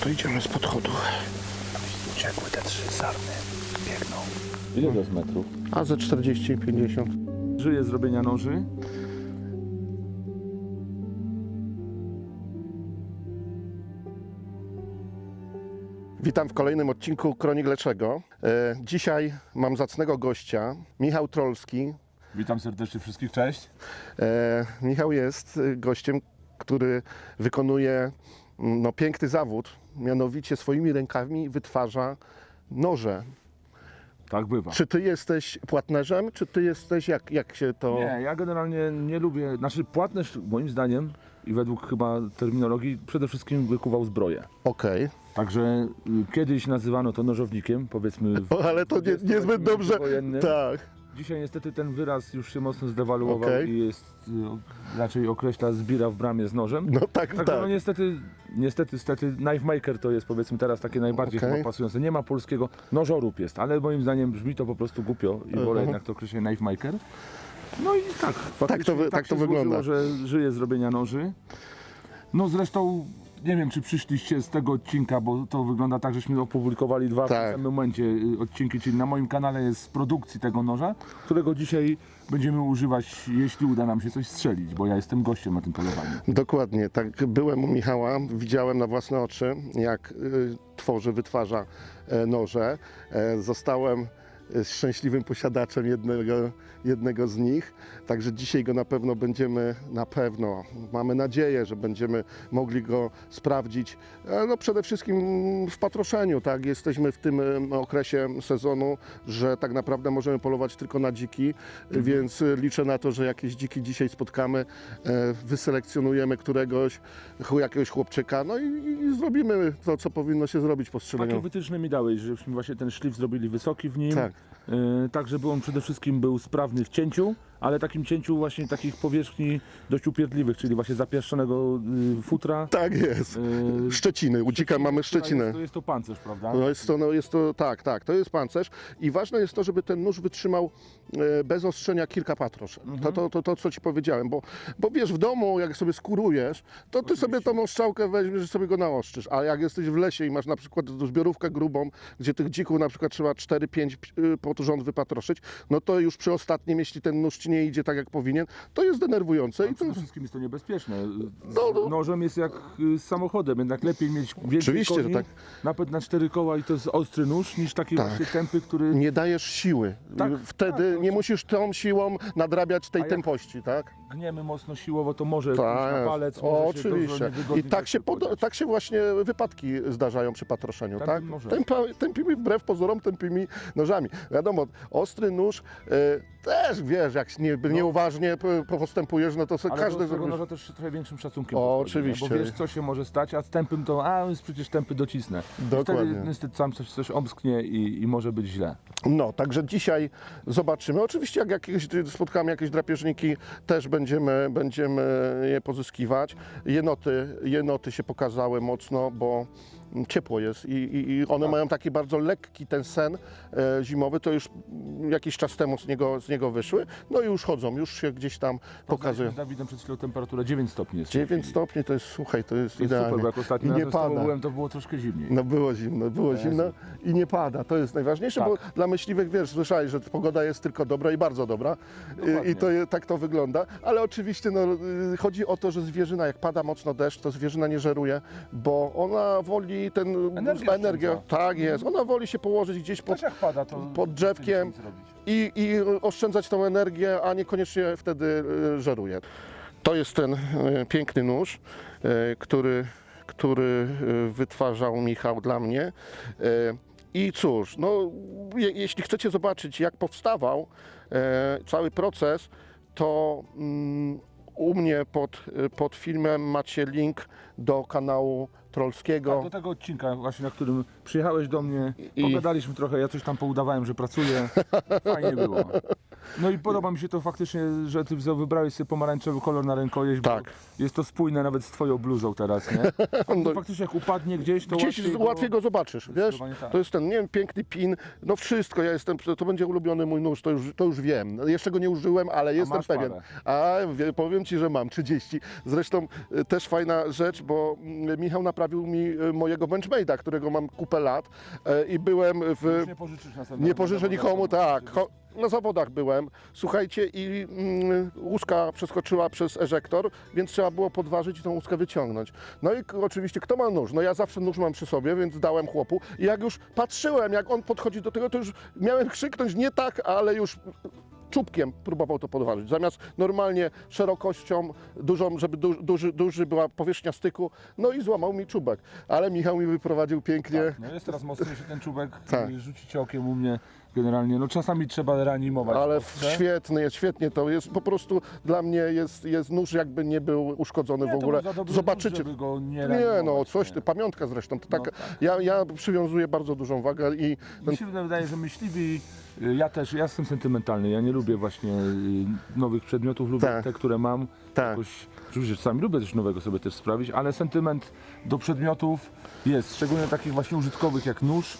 To idziemy z podchodu. Ciekły te trzy sarny biegną. Ile to jest metrów? A ze 40 50. Żyje z robienia noży. Witam w kolejnym odcinku Kronik Leczego. E, dzisiaj mam zacnego gościa, Michał Trolski. Witam serdecznie wszystkich, cześć. E, Michał jest gościem, który wykonuje mm, no, piękny zawód, mianowicie swoimi rękami wytwarza noże. Tak bywa. Czy ty jesteś płatnerzem, czy ty jesteś, jak, jak się to... Nie, ja generalnie nie lubię, znaczy płatność moim zdaniem i według chyba terminologii przede wszystkim wykuwał zbroję. Okej, Także y, kiedyś nazywano to nożownikiem, powiedzmy. w O, ale to nie, 20 niezbyt dobrze... międzywojennym. Tak, Dzisiaj niestety ten wyraz już się mocno zdewaluował Okej. i jest y, raczej określa zbira w bramie z nożem. no tak, Także tak. no niestety, niestety, niestety knife maker to jest powiedzmy teraz takie najbardziej Okej. chyba pasujące. Nie ma polskiego, nożorób jest, ale moim zdaniem brzmi to po prostu głupio i wolę jednak to określenie knife maker. No i tak, faktycznie wy- tak to się złożyło, wygląda. że żyję z robienia noży. No zresztą nie wiem, czy przyszliście z tego odcinka, bo to wygląda tak, żeśmy opublikowali dwa w Tak. tym samym momencie y, odcinki, czyli na moim kanale jest z produkcji tego noża, którego dzisiaj będziemy używać, jeśli uda nam się coś strzelić, bo ja jestem gościem na tym polowaniu. Dokładnie, tak byłem u Michała, widziałem na własne oczy, jak y, tworzy, wytwarza e, noże. E, zostałem e, szczęśliwym posiadaczem jednego, jednego z nich, także dzisiaj go na pewno będziemy, na pewno, mamy nadzieję, że będziemy mogli go sprawdzić, e, no przede wszystkim w patroszeniu, tak, jesteśmy w tym okresie sezonu, że tak naprawdę możemy polować tylko na dziki, więc e, liczę na to, że jakieś dziki dzisiaj spotkamy, e, wyselekcjonujemy któregoś, jakiegoś chłopczyka, no i, i zrobimy to, co powinno się zrobić po Takie strzeleniu. wytyczne mi dałeś, żebyśmy właśnie ten szlif zrobili wysoki w nim, Tak. Y, tak żeby on przede wszystkim był sprawny w cięciu, ale takim cięciu właśnie takich powierzchni dość upierdliwych, czyli właśnie zapieszczonego y, futra. Tak jest. y, Szczeciny, u dzika mamy Szczecinę. Jest, to jest to pancerz, prawda? No jest to, no jest to, tak, tak, to jest pancerz i ważne jest to, żeby ten nóż wytrzymał e, bez ostrzenia kilka patrosz. To, to, to, to, co Ci powiedziałem, bo, bo wiesz, w domu, jak sobie skurujesz, to Ty sobie tą ostrzałkę weźmiesz i sobie go naostrzysz, a jak jesteś w lesie i masz na przykład zbiorówkę grubą, gdzie tych dzików na przykład trzeba 4-5 y, pod rząd wypatroszyć, no to już przy ostatnim, jeśli ten nóż Ci nie idzie tak, jak powinien, to jest denerwujące i to... Przede wszystkim jest to niebezpieczne. Z No, no. Nożem jest jak y, z samochodem, jednak lepiej mieć więcej Oczywiście, że koni, tak. napęd na cztery koła i to jest ostry nóż, niż taki Tak. właśnie tępy, który... Nie dajesz siły. Tak, Wtedy tak, nie musisz tą siłą nadrabiać tej A jak- tempości, tak? Gniemy mocno siłowo, to może pójść Tak, na palec, o, może się oczywiście. I tak się, tak się właśnie wypadki zdarzają przy patroszeniu, Tępym tak? nożem. Tępa- Tępimi, wbrew pozorom, tępimi nożami. Wiadomo, ostry nóż y, też, wiesz, jak nie, nieuważnie p- postępujesz, no to sobie Ale każdy... do zrobi- noża też trochę większym szacunkiem O, podchodzi, nie? oczywiście. Bo wiesz, co się może stać, a z tępym to, a jest przecież tępy docisnę. I Dokładnie. Wtedy niestety sam coś, coś omsknie i, i może być źle. No, także dzisiaj zobaczymy. Oczywiście jak jakieś spotkamy jakieś drapieżniki, też będziemy, będziemy je pozyskiwać. Jenoty, jenoty się pokazały mocno, bo ciepło jest i, i, i one mają taki bardzo lekki ten sen e, zimowy, to już jakiś czas temu z niego, z niego wyszły, no i już chodzą, już się gdzieś tam pokazują. Z Dawidem przed chwilą temperatura 9 stopni jest. w tej 9 chwili. stopni to jest, słuchaj, to jest To jest idealnie. super, bo jak ostatnio I nie z tobą pada. byłem, to było troszkę zimniej. No było zimno, było zimno i nie pada. To jest najważniejsze, Tak. bo dla myśliwych, wiesz, słyszałeś, że pogoda jest tylko dobra i bardzo dobra. Dokładnie. I, i to, je- tak to wygląda. Ale oczywiście no, y, chodzi o to, że zwierzyna, jak pada mocno deszcz, to zwierzyna nie żeruje, bo ona woli ten energię. oszczędza. Tak jest. Ona woli się położyć gdzieś pod, jak pada, to pod drzewkiem. i, i oszczędzać tą energię, a niekoniecznie wtedy y, żeruje. To jest ten y, piękny nóż, y, który, który wytwarzał Michał dla mnie. I cóż, no, je, jeśli chcecie zobaczyć, jak powstawał e, cały proces, to mm, u mnie pod, pod filmem macie link do kanału Trollskiego. Tak, do tego odcinka właśnie, na którym przyjechałeś do mnie, I- pogadaliśmy trochę, ja coś tam poudawałem, że pracuję. Fajnie było. No i podoba mi się to faktycznie, że ty wybrałeś sobie pomarańczowy kolor na rękojeść, Tak. bo jest to spójne nawet z twoją bluzą teraz, nie? No, Faktycznie jak upadnie gdzieś, to Gdzieś łatwiej, łatwiej, go zobaczysz, wiesz? Tak. To jest ten, nie wiem, piękny pin, no wszystko, ja jestem, to będzie ulubiony mój nóż, to już, to już wiem. No, Jeszcze go nie użyłem, ale jestem pewien. parę. A wie, powiem Ci, że mam 30. Zresztą y, też fajna rzecz, bo mm, Michał naprawił mi y, mojego benchmade'a, którego mam kupę lat y, i byłem w... Już nie pożyczysz następnego Nie pożyczę nikomu, tak. Na zawodach byłem, słuchajcie, i mm, łuska przeskoczyła przez eżektor, więc trzeba było podważyć i tą łuskę wyciągnąć. No i k- oczywiście, kto ma nóż? No ja zawsze nóż mam przy sobie, więc dałem chłopu. I jak już patrzyłem, jak on podchodzi do tego, to już miałem krzyknąć nie tak, ale już czubkiem próbował to podważyć. Zamiast normalnie szerokością, dużą, żeby du, duży, duży była powierzchnia styku, no i złamał mi czubek. Ale Michał mi wyprowadził pięknie. Tak, no jest teraz mocniejszy ten czubek, Tak. y, rzucicie okiem u mnie generalnie, no czasami trzeba reanimować. Ale w świetny jest, świetnie to jest. Po prostu dla mnie jest, jest nóż jakby nie był uszkodzony Nie, w to ogóle. za dobry Zobaczycie. Nóż, żeby go nie, Nie reanimować, no, coś nie. ty, pamiątka zresztą. To tak, No tak. Ja, ja przywiązuję bardzo dużą wagę i ten, Mi się wydaje, że myśliwi, y, ja też, ja jestem sentymentalny, ja nie lubię właśnie y, nowych przedmiotów, lubię Tak. te, które mam. Tak. Jakoś, oczywiście czasami lubię coś nowego sobie też sprawić, ale sentyment do przedmiotów jest, szczególnie takich właśnie użytkowych jak nóż.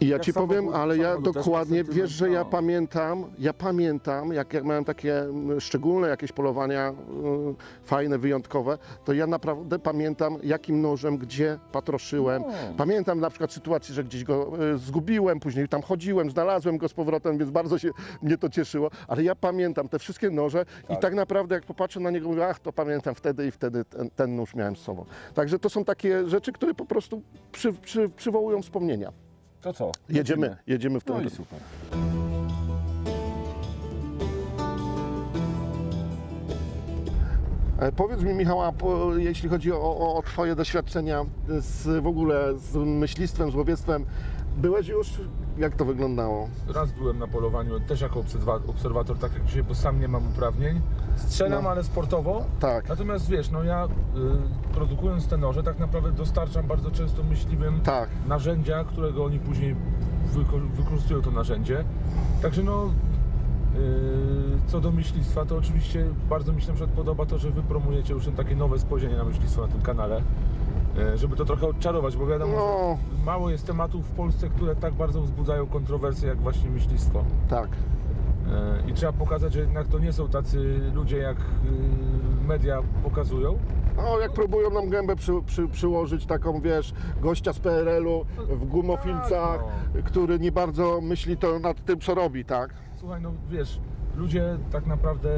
I ja ci powiem, ale ja dokładnie, wiesz, że ja no. pamiętam, ja pamiętam, jak, jak miałem takie mm, szczególne jakieś polowania, y, fajne, wyjątkowe, to ja naprawdę pamiętam, jakim nożem, gdzie patroszyłem. No. Pamiętam na przykład sytuację, że gdzieś go y, zgubiłem, później tam chodziłem, znalazłem go z powrotem, więc bardzo się mnie to cieszyło, ale ja pamiętam te wszystkie noże i Tak. tak naprawdę jak popatrzę na niego, mówię, ach, to pamiętam wtedy i wtedy ten, ten nóż miałem z sobą. Także to są takie rzeczy, które po prostu przy, przy, przywołują wspomnienia. To co? Jedziemy, jedziemy w tym. No i super. E, Powiedz mi Michała, po, jeśli chodzi o, o, o Twoje doświadczenia z, w ogóle z myślistwem, z łowiectwem, byłeś już, jak to wyglądało? Raz byłem na polowaniu też jako obserwa- obserwator, tak jak dzisiaj, bo sam nie mam uprawnień. Strzelam, No. ale sportowo. Tak, Natomiast wiesz, no ja y, produkując te noże, tak naprawdę dostarczam bardzo często myśliwym tak. narzędzia, którego oni później wyko- wykorzystują to narzędzie. Także no, yy, co do myślistwa, to oczywiście bardzo mi się na przykład podoba to, że wy promujecie już takie nowe spojrzenie na myślistwo na tym kanale, yy, żeby to trochę odczarować, bo wiadomo, No, że mało jest tematów w Polsce, które tak bardzo wzbudzają kontrowersje jak właśnie myślistwo. tak. Yy, I trzeba pokazać, że jednak to nie są tacy ludzie, jak yy, media pokazują. No, jak próbują nam gębę przy, przy, przyłożyć taką, wiesz, gościa z PRL-u w gumofilcach, Tak, który nie bardzo myśli to nad tym, co robi, tak? Słuchaj, no wiesz, ludzie tak naprawdę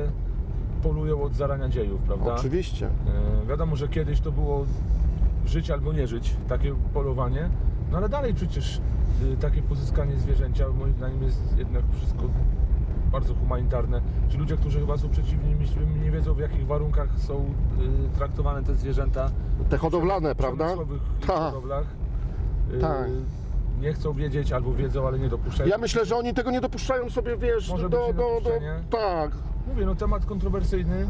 polują od zarania dziejów, prawda? Oczywiście. E, wiadomo, że kiedyś to było żyć albo nie żyć, takie polowanie, no ale dalej przecież y, takie pozyskanie zwierzęcia moim zdaniem jest jednak wszystko bardzo humanitarne. Ci ludzie, którzy chyba są przeciwni myśliwym, nie wiedzą w jakich warunkach są y, traktowane te zwierzęta Te hodowlane, w prawda? przemysłowych Tak. hodowlach. Y, Tak. Nie chcą wiedzieć albo wiedzą, ale nie dopuszczają. Ja myślę, że oni tego nie dopuszczają sobie, wiesz, Może do, do, do, niedopuszczenie. Tak, Mówię, no temat kontrowersyjny,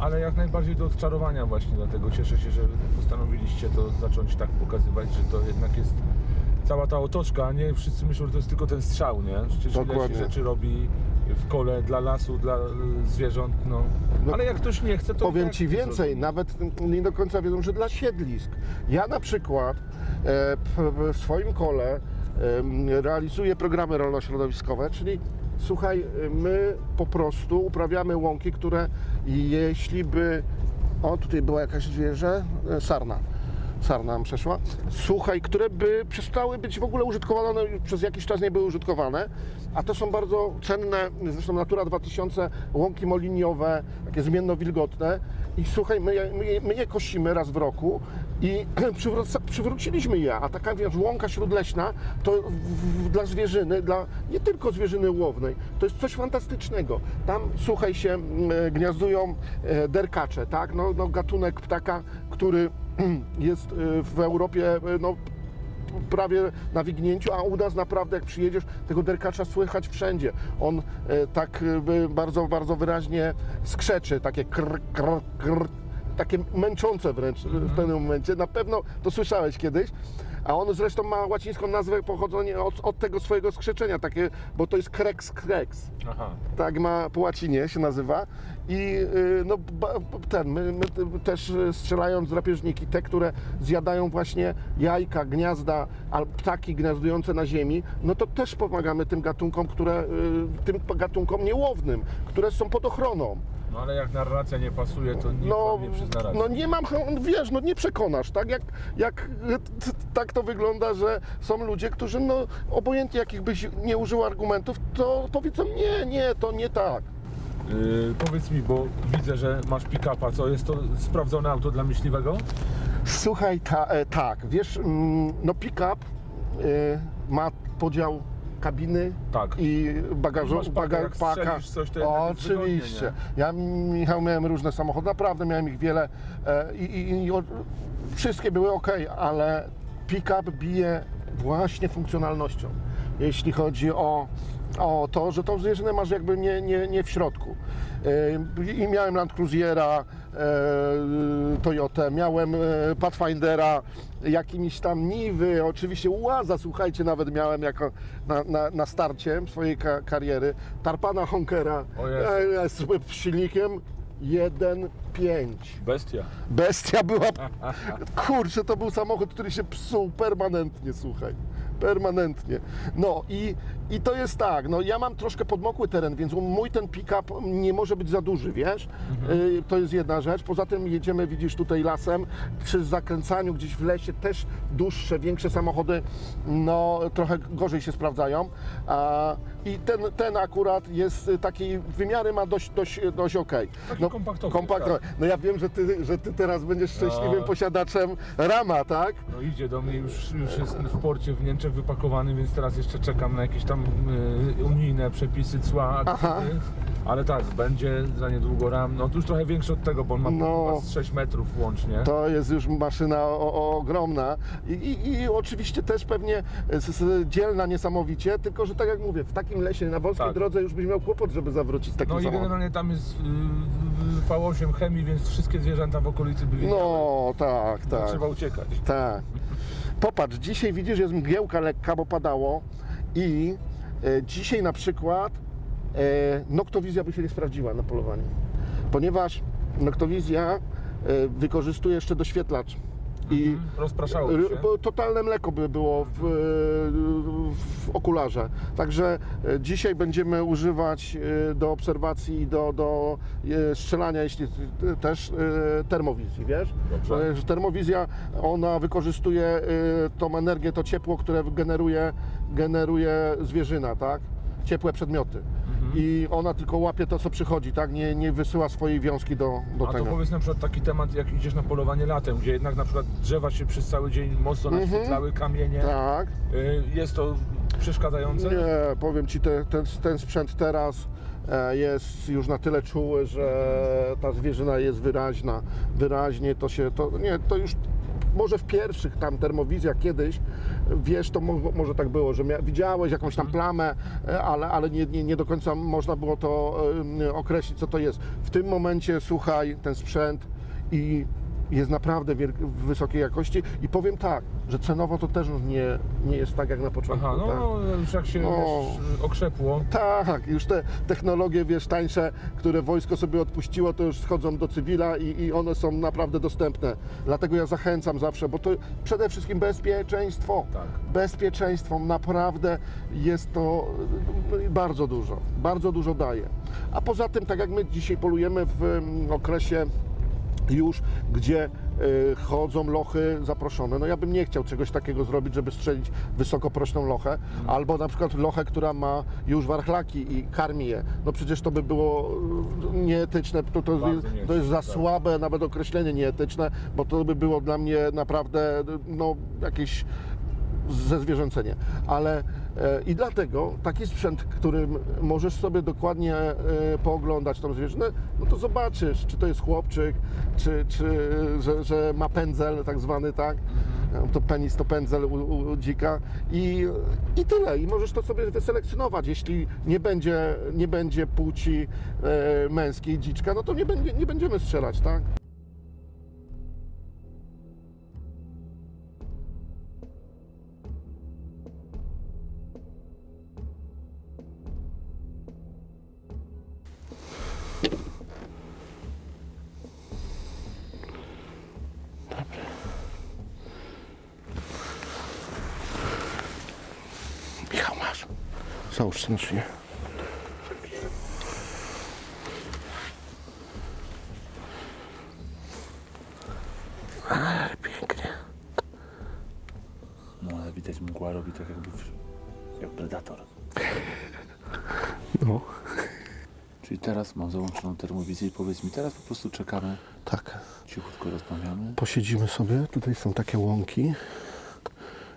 ale jak najbardziej do odczarowania właśnie, dlatego cieszę się, że postanowiliście to zacząć tak pokazywać, że to jednak jest cała ta otoczka, a nie wszyscy myślą, że to jest tylko ten strzał, nie? Przecież ile Dokładnie. się rzeczy robi w kole dla lasu, dla y, zwierząt, no. No, Ale jak ktoś nie chce, to Powiem tak Ci więcej, nawet nie do końca wiedzą, że dla siedlisk. Ja na przykład e, w swoim kole realizuję programy rolno-środowiskowe, czyli słuchaj, my po prostu uprawiamy łąki, które jeśli by... O, tutaj była jakaś zwierzę, e, sarna. Sarna nam przeszła. Słuchaj, które by przestały być w ogóle użytkowane, już przez jakiś czas nie były użytkowane, a to są bardzo cenne, zresztą Natura 2000, łąki moliniowe, takie zmienno-wilgotne i słuchaj, my my, my je kosimy raz w roku i przywróciliśmy je, a taka wiesz, łąka śródleśna to w, w, dla zwierzyny, dla nie tylko zwierzyny łownej, to jest coś fantastycznego. Tam, słuchaj się, m, e, gniazdują e, derkacze, tak, no, no gatunek ptaka, który jest e, w Europie e, no, prawie na wignięciu, a u nas naprawdę jak przyjedziesz, tego derkacza słychać wszędzie. On e, tak bardzo, bardzo wyraźnie skrzeczy, takie krr, krr, krr, takie męczące wręcz w pewnym momencie. Na pewno to słyszałeś kiedyś. A on zresztą ma łacińską nazwę pochodzenie od, od tego swojego skrzeczenia, takie, bo to jest kreks kreks. Aha. Tak ma po łacinie się nazywa. I y, no, ten, my, my też y, strzelając drapieżniki, te, które zjadają właśnie jajka, gniazda, albo ptaki gniazdujące na ziemi, no to też pomagamy tym gatunkom, które, y, tym gatunkom niełownym, które są pod ochroną. No ale jak narracja nie pasuje, to nikt No, nie przyzna racji. no nie mam, wiesz, no nie przekonasz, tak jak, jak t- tak to wygląda, że są ludzie, którzy no obojętnie jakich byś nie użył argumentów, to powiedzą nie, nie, to nie tak. Yy, powiedz mi, bo widzę, że masz pick-upa, co jest to sprawdzone auto dla myśliwego? Słuchaj, ta, e, tak, wiesz, mm, no pick-up e, ma podział kabiny Tak. i bagażu, Masz baga- jak strzelisz coś, to jednak jest Oczywiście. wygodnie, ja, Michał, miałem różne samochody, naprawdę miałem ich wiele e, i, i, i o- wszystkie były ok, ale pick-up bije właśnie funkcjonalnością. Jeśli chodzi o, o to, że tą zwierzynę masz jakby nie, nie, nie w środku. E, I miałem Land Cruisera, e, Toyotę, miałem e, Pathfindera, jakimiś tam Niwy, oczywiście Ułaza, słuchajcie, nawet miałem jako na, na, na starcie swojej ka- kariery, Tarpana Honkera z silnikiem 1.5. Bestia. Bestia była. Kurczę, to był samochód, który się psuł permanentnie, słuchaj. Permanentnie. No i, i to jest tak, no ja mam troszkę podmokły teren, więc mój ten pick-up nie może być za duży, wiesz? Y, to jest jedna rzecz. Poza tym jedziemy, widzisz, tutaj lasem. Przy zakręcaniu gdzieś w lesie też dłuższe, większe samochody, no trochę gorzej się sprawdzają. A, I ten, ten akurat jest y, takiej wymiary ma dość, dość, dość okej. Taki kompaktowy, kompaktowy. No ja wiem, że ty, że ty teraz będziesz szczęśliwym No. posiadaczem Rama, tak? No idzie do mnie, już, już jest w porcie w Niemczech wypakowany, więc teraz jeszcze czekam na jakieś tam y, unijne przepisy, cła, Aha. akcyzy. Ale tak, będzie za niedługo ram. No to już trochę większy od tego, bo on ma No. chyba z 6 metrów łącznie. To jest już maszyna o, o, ogromna I, i, i oczywiście też pewnie z, z, dzielna niesamowicie, tylko że tak jak mówię, w takim lesie na wąskiej Tak. drodze już byś miał kłopot, żeby zawrócić taki No i generalnie tam jest y, y, V8 chemii, więc wszystkie zwierzęta w okolicy by wiedziały. No tak, tak. Trzeba uciekać. Tak. Popatrz, dzisiaj widzisz, jest mgiełka lekka, bo padało i dzisiaj na przykład e, noktowizja by się nie sprawdziła na polowaniu, ponieważ noktowizja e, wykorzystuje jeszcze doświetlacz. I Mhm. Rozpraszało się. totalne mleko by było w, w okularze. Także e, dzisiaj będziemy używać e, do obserwacji do, do e, strzelania, jeśli e, też e, termowizji, wiesz? Dobrze. E, Termowizja, ona wykorzystuje e, tą energię, to ciepło, które generuje, generuje zwierzyna, tak? Ciepłe przedmioty. Mhm. I ona tylko łapie to, co przychodzi, tak? Nie, nie wysyła swojej wiązki do, do A to tego. powiedz na przykład taki temat, jak idziesz na polowanie latem, gdzie jednak na przykład drzewa się przez cały dzień mocno naświetlały, kamienie. Tak. Y, Jest to przeszkadzające? Nie, powiem Ci, te, ten, ten sprzęt teraz e, jest już na tyle czuły, że ta zwierzyna jest wyraźna. Wyraźnie to się, to nie, to już może w pierwszych tam termowizjach kiedyś, wiesz, to mo, może tak było, że widziałeś jakąś tam plamę, e, ale, ale nie, nie, nie do końca można było to określić, co to jest. W tym momencie, słuchaj, ten sprzęt i jest naprawdę wysokiej jakości i powiem tak, że cenowo to też nie, nie jest tak jak na początku. Aha, no, tak? już jak się No. wiesz, okrzepło. Tak, już te technologie, wiesz, tańsze, które wojsko sobie odpuściło, to już schodzą do cywila i, i one są naprawdę dostępne. Dlatego ja zachęcam zawsze, bo to przede wszystkim bezpieczeństwo. Tak. Bezpieczeństwo, naprawdę jest to y, bardzo dużo, bardzo dużo daje. A poza tym, tak jak my dzisiaj polujemy w mm, okresie już, gdzie y, chodzą lochy zaproszone. No ja bym nie chciał czegoś takiego zrobić, żeby strzelić wysokoprośną lochę, albo na przykład lochę, która ma już warchlaki i karmi je. No przecież to by było y, nieetyczne, to, to, jest, to jest za tak. słabe nawet określenie nieetyczne, bo to by było dla mnie naprawdę no, jakieś zezwierzęcenie. Ale e, i dlatego taki sprzęt, którym możesz sobie dokładnie e, pooglądać tą zwierzynę, no to zobaczysz, czy to jest chłopczyk, czy, czy że, że ma pędzel tak zwany, tak? To penis to pędzel u, u dzika i, i tyle. I możesz to sobie wyselekcjonować. Jeśli nie będzie, nie będzie płci e, męskiej dziczka, no to nie, nie będziemy strzelać, tak? Szyję. Ale pięknie. No ale widać mgła robi tak jakby jak predator. No, Czyli teraz mam załączoną termowizję i powiedz mi, teraz po prostu czekamy, tak. cichutko rozmawiamy. Posiedzimy sobie. Tutaj są takie łąki.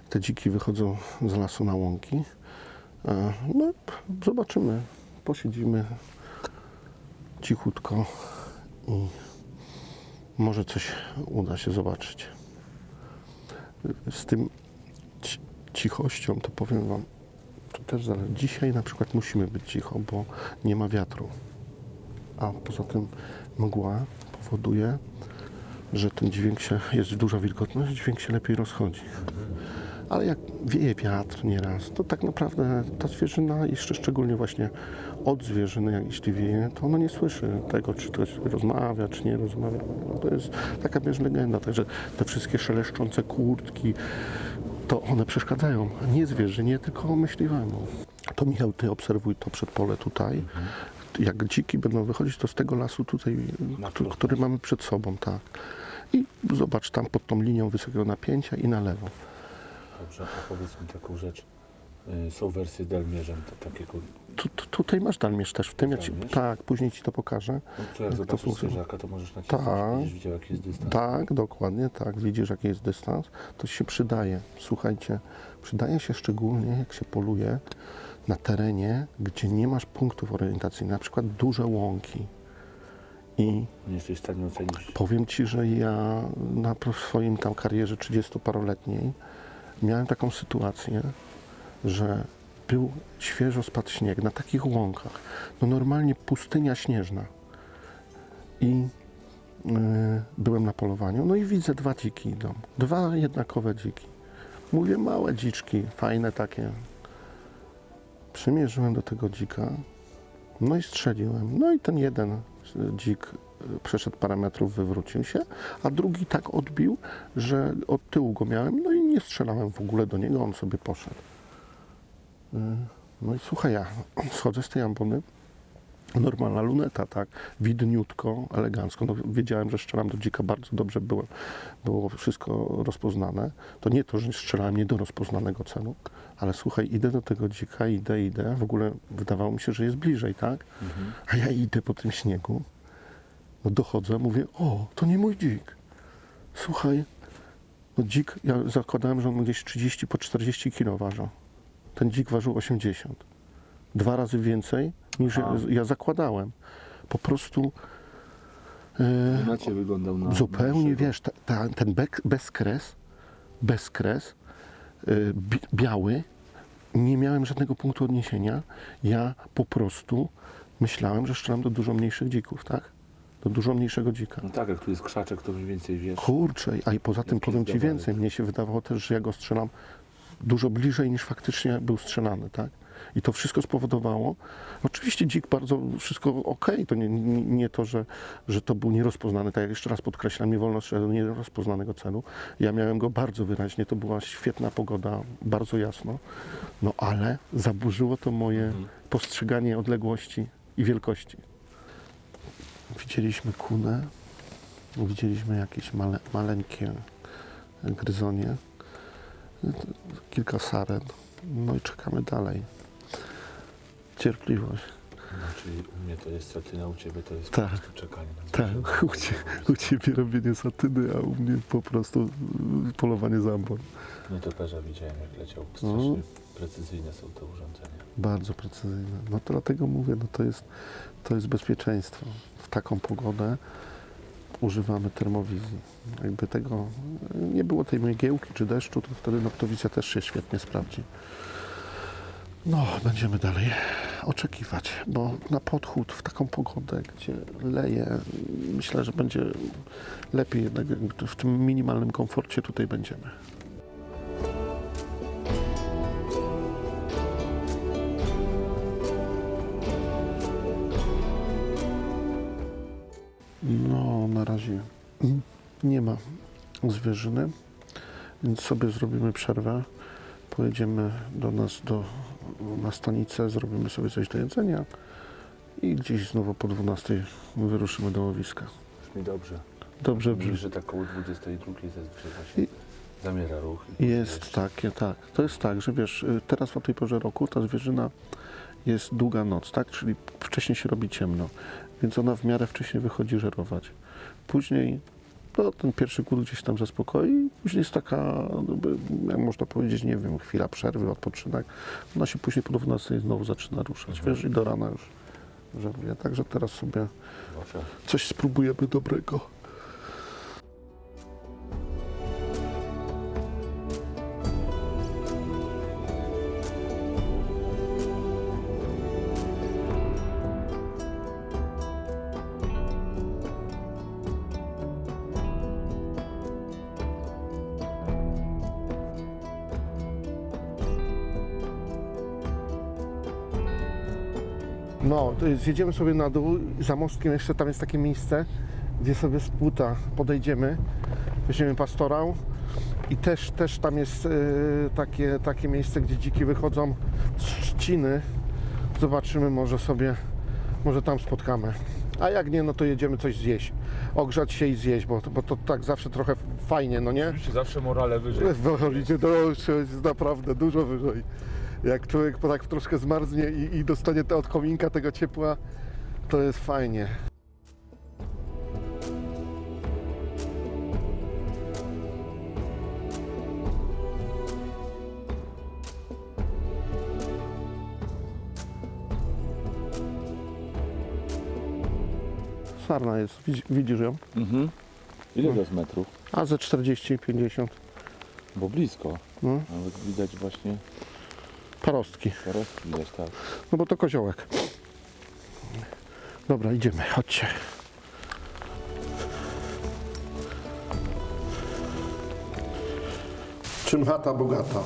Te dziki wychodzą z lasu na łąki. E, No, zobaczymy. Posiedzimy cichutko i może coś uda się zobaczyć. Z tym ci- cichością to powiem Wam, to też zależy. Dzisiaj na przykład musimy być cicho, bo nie ma wiatru. A poza tym mgła powoduje, że ten dźwięk się, jest duża wilgotność, dźwięk się lepiej rozchodzi. Ale jak wieje wiatr nieraz, to tak naprawdę ta zwierzyna, jeszcze szczególnie właśnie od zwierzyny, jak jeśli wieje, to ona nie słyszy tego, czy ktoś rozmawia, czy nie rozmawia. No to jest taka wiesz, legenda. Także te wszystkie szeleszczące kurtki, to one przeszkadzają. Nie zwierzynie, tylko myśliwemu. To Michał, ty obserwuj to przedpole tutaj. Jak dziki będą wychodzić, to z tego lasu tutaj, który, który mamy przed sobą, tak. I zobacz tam pod tą linią wysokiego napięcia i na lewo. Dobrze, a powiedz mi taką rzecz. Y, Są wersje Delmierzem to takiego, Tu, tu, tutaj masz dalmierz też w tym. Ja ci, Dalmierz? tak, później ci to pokażę. no to jak to zobaczysz funkcjonuje? zwierzaka, to możesz nacisnąć, Tak. będziesz widział jaki jest dystans. Tak, dokładnie, tak. Widzisz, jaki jest dystans. To się przydaje. Słuchajcie, przydaje się szczególnie, jak się poluje na terenie, gdzie nie masz punktów orientacyjnych, na przykład duże łąki. I Nie jesteś w stanie ocenić. powiem Ci, że ja na swoim tam karierze 30-paroletniej miałem taką sytuację, że był świeżo spadł śnieg na takich łąkach. No normalnie pustynia śnieżna. I y, byłem na polowaniu, no i widzę dwa dziki idą. Dwa jednakowe dziki. Mówię, małe dziczki, fajne takie. Przymierzyłem do tego dzika, no i strzeliłem. No i ten jeden y, dzik y, przeszedł parę metrów, wywrócił się, a drugi tak odbił, że od tyłu go miałem, no nie strzelałem w ogóle do niego, on sobie poszedł. Y, No i słuchaj, ja schodzę z tej ambony, normalna luneta, tak, widniutko, elegancko. No, wiedziałem, że strzelam do dzika, bardzo dobrze było, było wszystko rozpoznane. To nie to, że strzelałem nie do rozpoznanego celu, ale słuchaj, idę do tego dzika, idę, idę, w ogóle wydawało mi się, że jest bliżej, tak? Mhm. A ja idę po tym śniegu, no dochodzę, mówię, o, to nie mój dzik. Słuchaj, no dzik, ja zakładałem, że on gdzieś 30 po 40 kg ważył. Ten dzik ważył 80. Dwa razy więcej niż ja, ja zakładałem. Po prostu e, Inaczej wyglądał na zupełnie, na wiesz, ta, ta, ten bek, bezkres, bezkres, y, bi, biały, nie miałem żadnego punktu odniesienia. Ja po prostu myślałem, że strzelam do dużo mniejszych dzików, tak? Do dużo mniejszego dzika. No tak, jak tu jest krzaczek, to mniej więcej wiesz. Kurczę, a i poza tym powiem Ci więcej. Mnie się wydawało też, że ja go strzelam dużo bliżej niż faktycznie był strzelany, tak? I to wszystko spowodowało. Oczywiście dzik bardzo wszystko ok, to nie, nie, nie to, że, że to był nierozpoznany. Tak jak jeszcze raz podkreślam, nie wolno strzelać do nierozpoznanego celu. Ja miałem go bardzo wyraźnie, to była świetna pogoda, bardzo jasno. No ale zaburzyło to moje Mhm. postrzeganie odległości i wielkości. Widzieliśmy kunę, widzieliśmy jakieś male, maleńkie gryzonie, kilka saren, no i czekamy dalej. Cierpliwość. No, czyli u mnie to jest satyna, u Ciebie to jest Tak. po prostu czekanie na Tak, zwierzę. u, cie, u Ciebie robienie satyny, a u mnie po prostu y, polowanie zambon. Nietoperza widziałem jak leciał. No. Strasznie precyzyjne są te urządzenia. Bardzo precyzyjne. No to dlatego mówię, no to jest, to jest bezpieczeństwo. W taką pogodę używamy termowizji. Jakby tego nie było tej mgiełki czy deszczu, to wtedy noktowizja też się świetnie sprawdzi. No, będziemy dalej oczekiwać, bo na podchód w taką pogodę, gdzie leje, myślę, że będzie lepiej jednak w tym minimalnym komforcie tutaj będziemy. No, na razie nie ma zwierzyny, więc sobie zrobimy przerwę. Pojedziemy do nas do na stanicę, zrobimy sobie coś do jedzenia i gdzieś znowu po 12 wyruszymy do łowiska. Brzmi dobrze. Dobrze Brzmi, że tak koło 22 zazwyczaj właśnie I- zamiera ruch. Jest takie, tak. To jest tak, że wiesz, y, teraz o tej porze roku ta zwierzyna jest długa noc, tak? Czyli wcześniej się robi ciemno, więc ona w miarę wcześniej wychodzi żerować. Później no, ten pierwszy głód gdzieś tam zaspokoi, później jest taka, no, jak można powiedzieć, nie wiem, chwila przerwy, odpoczynek. Ona się później po 12 znowu zaczyna ruszać, wiesz, i do rana już żeruje. Także teraz sobie coś spróbujemy dobrego. No, to zjedziemy sobie na dół, za mostkiem jeszcze tam jest takie miejsce, gdzie sobie z płuta podejdziemy, weźmiemy pastorał i też, też tam jest e, takie, takie miejsce, gdzie dziki wychodzą z trzciny. Zobaczymy, może sobie, może tam spotkamy. A jak nie, no to jedziemy coś zjeść. Ogrzać się i zjeść, bo, bo to tak zawsze trochę fajnie, no nie? Oczywiście zawsze morale wyżej. Wychodzicie do jest naprawdę dużo wyżej. Jak człowiek po tak troszkę zmarznie i, i dostanie te od kominka tego ciepła, to jest fajnie. Sarna jest, widzi- widzisz ją? Mhm. Ile to jest metrów? A ze 40-50 Bo blisko. No. Nawet widać właśnie parostki. porostki widać, tak. No bo to koziołek. Dobra, idziemy, chodźcie. Czym chata bogata?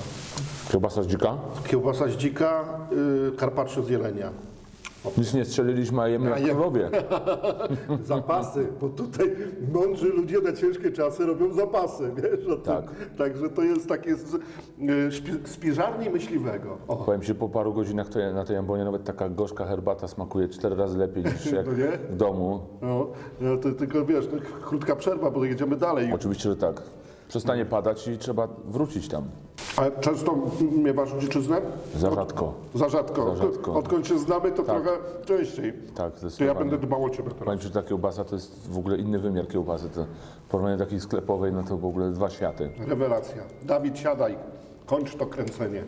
Kiełbasa z dzika? Kiełbasa z dzika, yy, karpaccio z jelenia. Nic nie strzeliliśmy, a jemy jak królowie. Zapasy, bo tutaj mądrzy ludzie na ciężkie czasy robią zapasy, wiesz? O. Tak. Także to jest takie z, piżarni myśliwego. O. Powiem Ci, po paru godzinach to, na tej ambonie nawet taka gorzka herbata smakuje cztery razy lepiej niż jak No nie? w domu. No, no to tylko wiesz, no, krótka przerwa, bo jedziemy dalej. Oczywiście, że tak. Przestanie padać i trzeba wrócić tam. A często miewasz dziczyznę? Za rzadko. Za rzadko. Za rzadko. Odkąd się znamy, to Tak. trochę częściej. Tak, To ja będę dbał o Ciebie teraz. Powiem Ci, że ta kiełbasa to jest w ogóle inny wymiar kiełbasy. To w porównaniu takiej sklepowej, no to w ogóle dwa światy. Rewelacja. Dawid, siadaj. Kończ to kręcenie.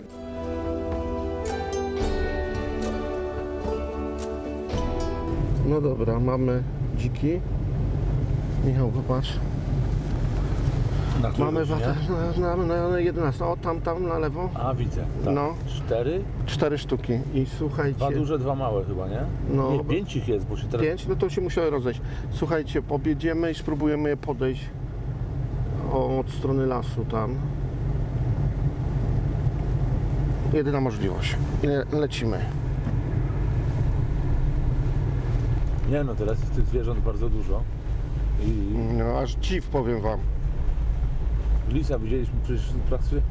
No dobra, mamy dziki. Michał, popatrz. Mamy watę na, na, na 11. O, tam, tam na lewo. A widzę. Tak. No, Cztery, cztery sztuki. I słuchajcie. dwa duże, dwa małe chyba, nie? No. Nie, pięć ich jest, bo się teraz... Pięć, no to się musiały rozejść. Słuchajcie, pobiedziemy i spróbujemy podejść od strony lasu tam. Jedyna możliwość. I le- lecimy. Nie no, teraz jest tych zwierząt bardzo dużo. I No, aż dziw powiem wam. Lisa widzieliśmy przecież praktycznie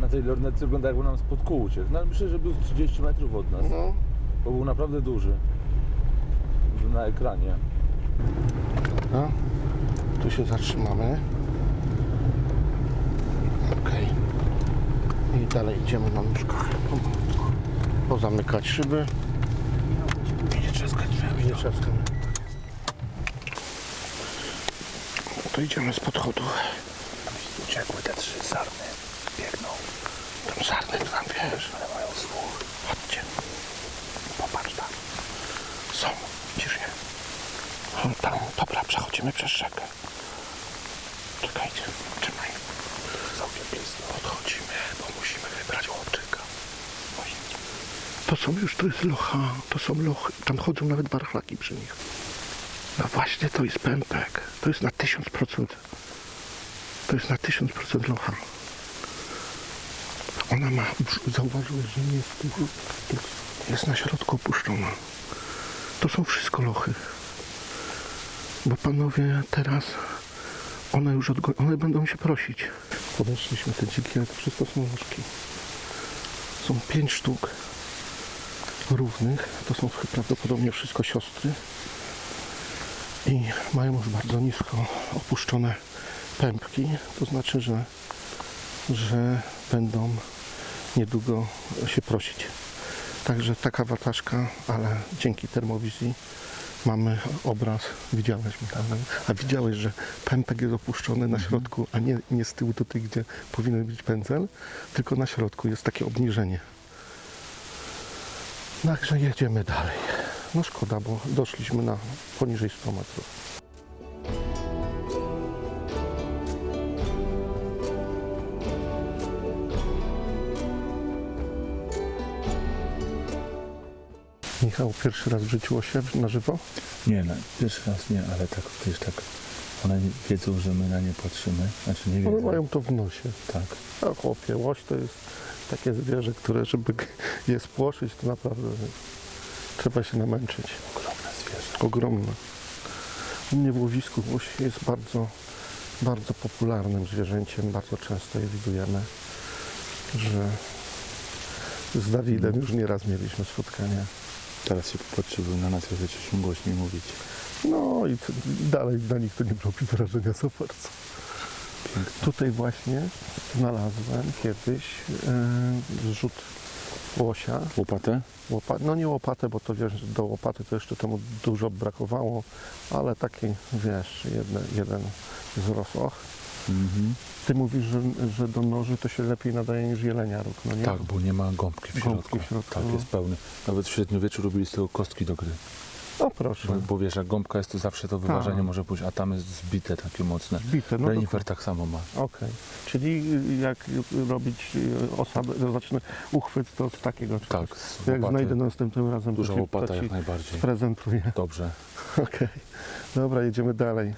na tej lornetce wygląda jakby nam spod kół uciekł. No ale myślę, że był z 30 metrów od nas. No, Bo był naprawdę duży. Na ekranie. dobra. Tu się zatrzymamy. Okej. I dalej idziemy na nóżkach. Pozamykać szyby. Nie trzaskać drzwiami. Nie trzaskamy. To idziemy z podchodu. Uciekły te trzy sarny. Biegną. Tam sarny to tam wiesz. Ale mają słuch. Chodźcie. Popatrz tam. Są. Widzisz je? O, Tam. Dobra, przechodzimy przez rzekę. Czekajcie. Trzymaj. Całkiem blisko. Odchodzimy, bo musimy wybrać chłopczyka. To są już, to jest locha. To są lochy. Tam chodzą nawet warchlaki przy nich. No właśnie, to jest pępek. To jest na 1000%. To jest na 1000% locha. Ona ma, zauważyłeś, że nie jest, jest na środku opuszczona. To są wszystko lochy. Bo panowie teraz, one już odgo- one będą się prosić. Podeszliśmy te dziki, ale to wszystko są lożki. Są pięć sztuk. równych. To są prawdopodobnie wszystko siostry. I mają już bardzo nisko opuszczone pępki. To znaczy, że, że będą niedługo się prosić. Także taka wataszka, ale dzięki termowizji mamy obraz. Widziałeś, Michał, a widziałeś, że pępek jest opuszczony na środku, a nie, nie z tyłu tutaj, gdzie powinien być pędzel, tylko na środku jest takie obniżenie. Także jedziemy dalej. No szkoda, bo doszliśmy na poniżej 100 metrów. Michał, pierwszy raz w życiu się na żywo? Nie, no, pierwszy raz nie, ale tak, wiesz, tak, one wiedzą, że my na nie patrzymy, znaczy nie One wiedzą, mają to w nosie. tak. A chłopie, łoś to jest takie zwierzę, które żeby je spłoszyć, to naprawdę trzeba się namęczyć. Ogromne zwierzę. Ogromne. U mnie w łowisku łoś jest bardzo, bardzo popularnym zwierzęciem. Bardzo często je widujemy, że z Dawidem już nieraz mieliśmy spotkania. Teraz się popatrzyły na nas, jak zaczęliśmy głośniej mówić. No i, dalej na nich to nie robi wrażenia za bardzo. Piękne. Tutaj właśnie znalazłem kiedyś e, zrzut łosia. Łopatę? Łopa- no nie łopatę, bo to wiesz, do łopaty to jeszcze temu dużo brakowało, ale taki, wiesz, jedne, jeden z rosoch. Mhm. Ty mówisz, że, że do noży to się lepiej nadaje niż jelenia róg, no nie? Tak, bo nie ma gąbki w Gąbki środku. w środku, Tak, no. jest pełny. Nawet w średniowieczu robili z tego kostki do gry. O proszę, Bo, bo wiesz, jak gąbka jest, to zawsze to wyważenie Tak. może pójść, a tam jest zbite takie mocne. zbite, no Renifer tak samo ma. Okej, czyli jak robić y, osadę, to znaczy uchwyt, to z takiego czegoś. Tak, z Jak łopaty. znajdę następnym razem, Duża to ci, łopata to jak ci najbardziej. prezentuję. Dobrze. Okej, dobra, jedziemy dalej.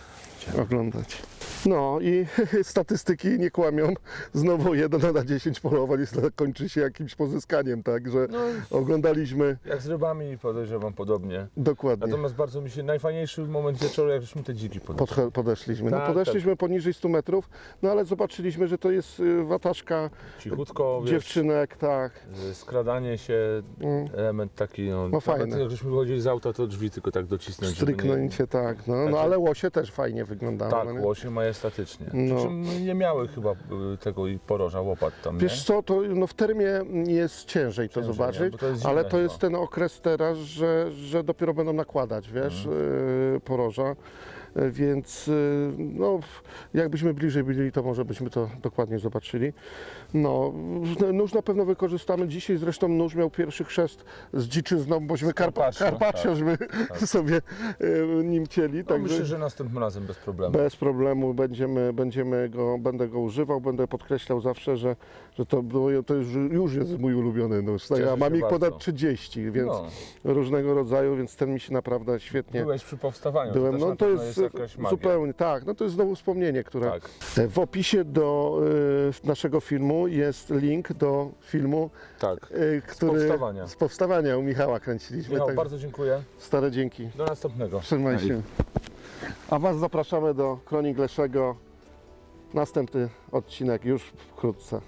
Oglądać. No i statystyki nie kłamią. Znowu 1 na 10 polowań kończy się jakimś pozyskaniem, tak? Że No, oglądaliśmy jak z rybami podejrzewam podobnie. dokładnie. Natomiast bardzo mi się najfajniejszy moment wieczoru, jak żeśmy te dziki podeszli. Podche- podeszliśmy. No Tak, podeszliśmy poniżej 100 metrów, no ale zobaczyliśmy, że to jest y, wataszka Cichutko, wiesz, dziewczynek, tak. y, skradanie się, Mm. element taki, no, No fajne. nawet jak żeśmy wychodzili z auta, to drzwi tylko tak docisnąć. żeby nie- Stryknięcie, tak. No, no Także- ale łosie też fajnie wyglądały. Tak, no łosie majestatycznie. No. Przy czym nie miały chyba y, tego i poroża łopat tam, Wiesz nie? co, to no w termie jest ciężej to Ciężej, nie? zobaczyć, Bo to jest ale zimne to chyba. jest ten okres teraz, że, że dopiero będą nakładać, wiesz, Mhm. yy, poroża. Yy, Więc yy, no, jakbyśmy bliżej byli, to może byśmy to dokładnie zobaczyli. No, nóż na pewno wykorzystamy dzisiaj. Zresztą nóż miał pierwszy chrzest z dziczyzną, bośmy Karpa, Carpaccio, Karpacciośmy sobie yy, nim cieli. No, myślę, że następnym razem bez problemu. bez problemu będziemy, będziemy go, będę go używał, będę podkreślał zawsze, że, że to, było, to już, już jest mój ulubiony nóż. Tak, ja mam ich ponad bardzo. 30, więc No, różnego rodzaju, więc ten mi się naprawdę świetnie. byłeś przy powstawaniu. Byłem, no to pewno jest, jakaś magia. zupełnie, tak, no to jest znowu wspomnienie, które Tak, w opisie do y, naszego filmu jest link do filmu, tak. y, który powstawania. z powstawania u Michała kręciliśmy. Michał, tak, bardzo dziękuję. Stare dzięki. Do następnego. Trzymaj się. A Was zapraszamy do Kronik Leszego. Następny odcinek już wkrótce.